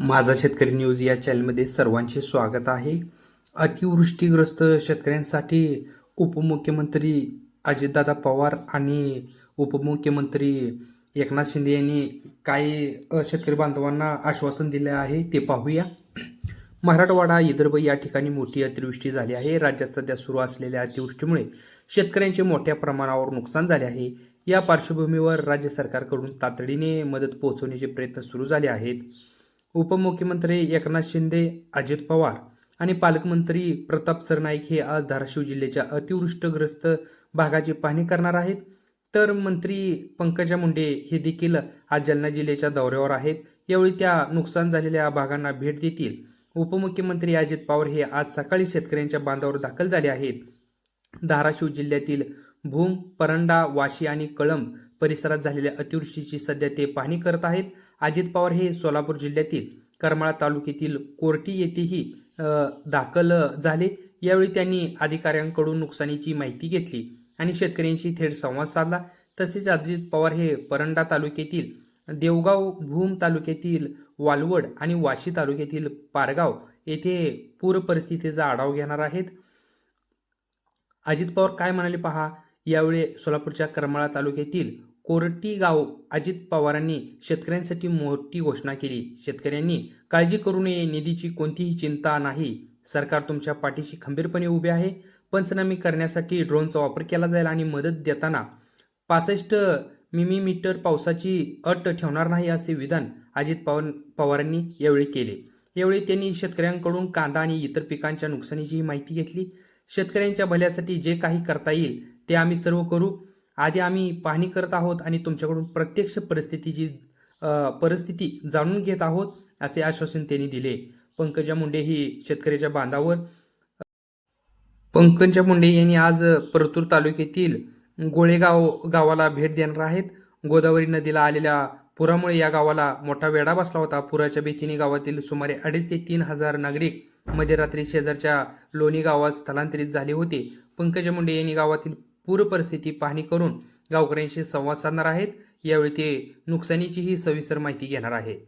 माझा शेतकरी न्यूज या चॅनलमध्ये सर्वांचे स्वागत आहे. अतिवृष्टीग्रस्त शेतकऱ्यांसाठी उपमुख्यमंत्री अजितदादा पवार आणि उपमुख्यमंत्री एकनाथ शिंदे यांनी काही शेतकरी बांधवांना आश्वासन दिले आहे ते पाहूया. मराठवाडा विदर्भ या ठिकाणी मोठी अतिवृष्टी झाली आहे. राज्यात सध्या सुरू असलेल्या अतिवृष्टीमुळे शेतकऱ्यांचे मोठ्या प्रमाणावर नुकसान झाले आहे. या पार्श्वभूमीवर राज्य सरकारकडून तातडीने मदत पोहोचवण्याचे प्रयत्न सुरू झाले आहेत. उपमुख्यमंत्री एकनाथ शिंदे अजित पवार आणि पालकमंत्री प्रताप सरनाईक हे आज धाराशिव जिल्ह्याच्या अतिवृष्टग्रस्त भागाची पाहणी करणार आहेत. तर मंत्री पंकजा मुंडे हे देखील आज जालना जिल्ह्याच्या दौऱ्यावर आहेत. यावेळी त्या नुकसान झालेल्या भागांना भेट देतील. उपमुख्यमंत्री अजित पवार हे आज सकाळी शेतकऱ्यांच्या बांधावर दाखल झाले आहेत. धाराशिव जिल्ह्यातील भूम परंडा वाशी आणि कळंब परिसरात झालेल्या अतिवृष्टीची सध्या ते पाहणी करत आहेत. अजित पवार हे सोलापूर जिल्ह्यातील करमाळा तालुक्यातील कोर्टी येथेही दाखल झाले. यावेळी त्यांनी अधिकाऱ्यांकडून नुकसानीची माहिती घेतली आणि शेतकऱ्यांशी थेट संवाद साधला. तसेच अजित पवार हे परंडा तालुक्यातील देवगाव भूम तालुक्यातील वालवड आणि वाशी तालुक्यातील पारगाव येथे पूर परिस्थितीचा आढावा घेणार आहेत. अजित पवार काय म्हणाले पहा. यावेळी सोलापूरच्या करमाळा तालुक्यातील कोरटी गाव अजित पवारांनी शेतकऱ्यांसाठी मोठी घोषणा केली. शेतकऱ्यांनी काळजी करू नये निधीची कोणतीही चिंता नाही. सरकार तुमच्या पाठीशी खंबीरपणे उभे आहे. पंचनामे करण्यासाठी ड्रोनचा वापर केला जाईल आणि मदत देताना पासष्ट मिमीमीटर पावसाची अट ठेवणार नाही असे विधान अजित पवार पवारांनी यावेळी केले. यावेळी त्यांनी शेतकऱ्यांकडून कांदा आणि इतर पिकांच्या नुकसानीची माहिती घेतली. शेतकऱ्यांच्या भल्यासाठी जे काही करता येईल ते आम्ही सर्व करू. आधी आम्ही पाहणी करत आहोत आणि तुमच्याकडून प्रत्यक्ष परिस्थितीची परिस्थिती जाणून घेत आहोत असे आश्वासन त्यांनी दिले. पंकजा मुंडे ही शेतकऱ्याच्या बांधावर पंकजा मुंडे यांनी आज परतूर तालुक्यातील गोळेगाव गावाला भेट देणार आहेत. गोदावरी नदीला आलेल्या पुरामुळे या गावाला मोठा वेढा बसला होता. पुराच्या भीतीने गावातील सुमारे अडीच ते तीन हजार नागरिक मध्यरात्री शेजारच्या लोणी गावात स्थलांतरित झाले होते. पंकजा मुंडे यांनी गावातील पूर परिस्थिती पाहणी करून गावकऱ्यांशी संवाद साधणार आहेत. यावेळी ते नुकसानीचीही सविस्तर माहिती घेणार आहेत.